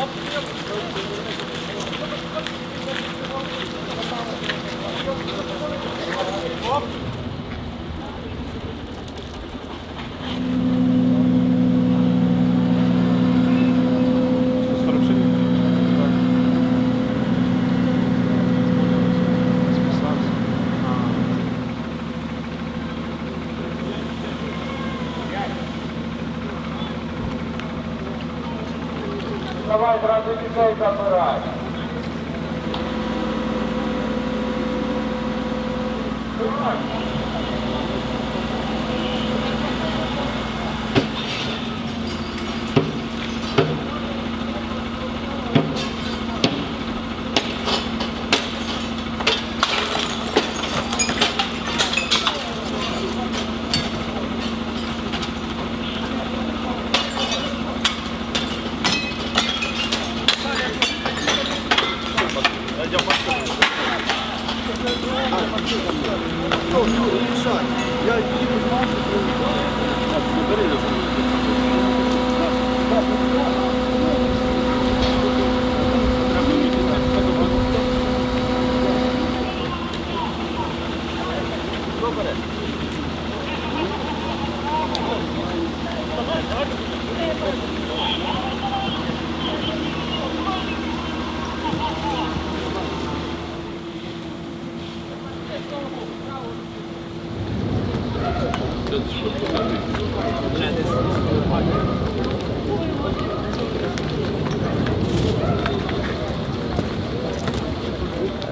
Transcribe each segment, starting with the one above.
Não, não, não. Давай, зразу дітей забирай. 我跟你说要一住方式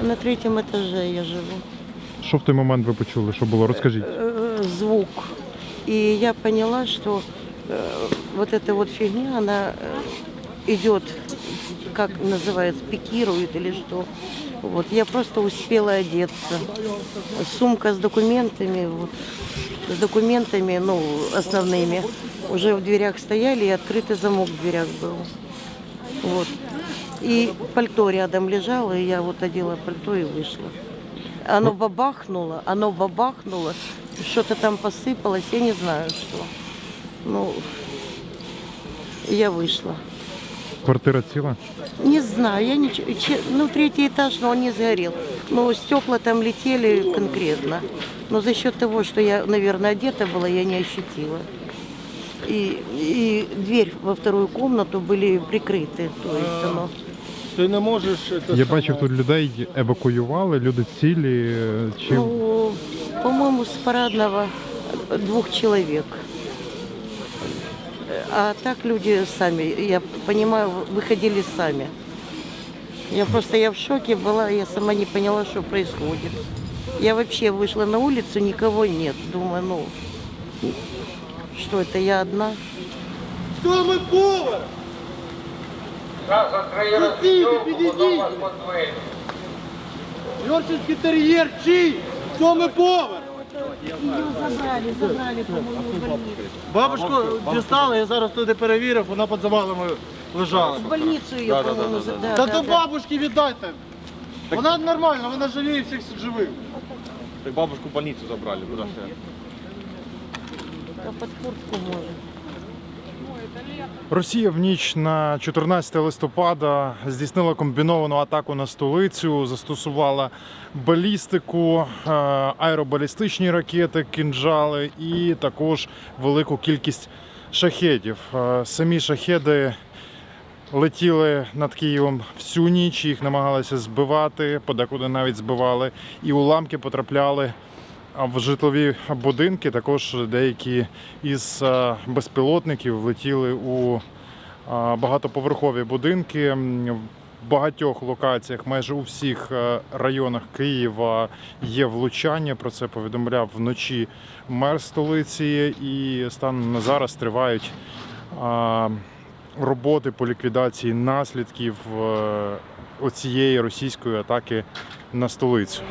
На третьем этаже я живу. Що в той момент ви почули? Що було? Розкажіть. Э, Звук. И я поняла, что э, вот эта вот фигня, она э, идет, как называется, пикирует или что. Вот, я просто успела одеться. Сумка с документами, вот, с документами, ну, основными, уже в дверях стояли, и открытый замок в дверях был. Вот. И пальто рядом лежало, и я вот одела пальто и вышла. Оно бабахнуло, оно бабахнуло, что-то там посыпалось, я не знаю что. Ну, я вышла. Квартира ціла? Не знаю, я ничего, че- ну третий этаж, но он не сгорел. Но стекла там летели конкретно. Но за счет того, что я, наверное, одета была, я не ощутила. И, и дверь во вторую комнату были прикрыты, то есть оно. Ти не можеш. це Я саме- бачив, тут людей евакуювали, люди цілі. Чи Ну, по-моему, с парадного двух человек. А так люди сами, я понимаю, выходили сами. Я просто я в шоке была, я сама не поняла, что происходит. Я вообще вышла на улицу, никого нет. Думаю, ну, что это я одна? Сьомий поверх! Зараз закриє Сусіди, розвідку, підійдіть. потім вас подвинуть. Йоршинський тер'єр чий? Забрали, забрали, по-моему, Бабушку дістали, я зараз туди перевірив, вона під завалами лежала. в больницю її, по-моєму, забрали. Та до бабушки віддайте. Вона нормальна, вона жаліє всіх живих. Так бабушку в больницу забрали, куда ж я? Да под куртку может. Росія в ніч на 14 листопада здійснила комбіновану атаку на столицю, застосувала балістику, е, аеробалістичні ракети, кінжали і також велику кількість шахедів. Е, Самі шахеди летіли над Києвом всю ніч, їх намагалися збивати, подекуди навіть збивали, і уламки потрапляли в житлові будинки. Також деякі із е, безпілотників влетіли у е, багатоповерхові будинки. В багатьох локаціях, майже у всіх е, районах Києва є влучання. Про це повідомляв вночі мер столиці. І станом на зараз тривають роботи по ліквідації наслідків оцієї російської атаки на столицю.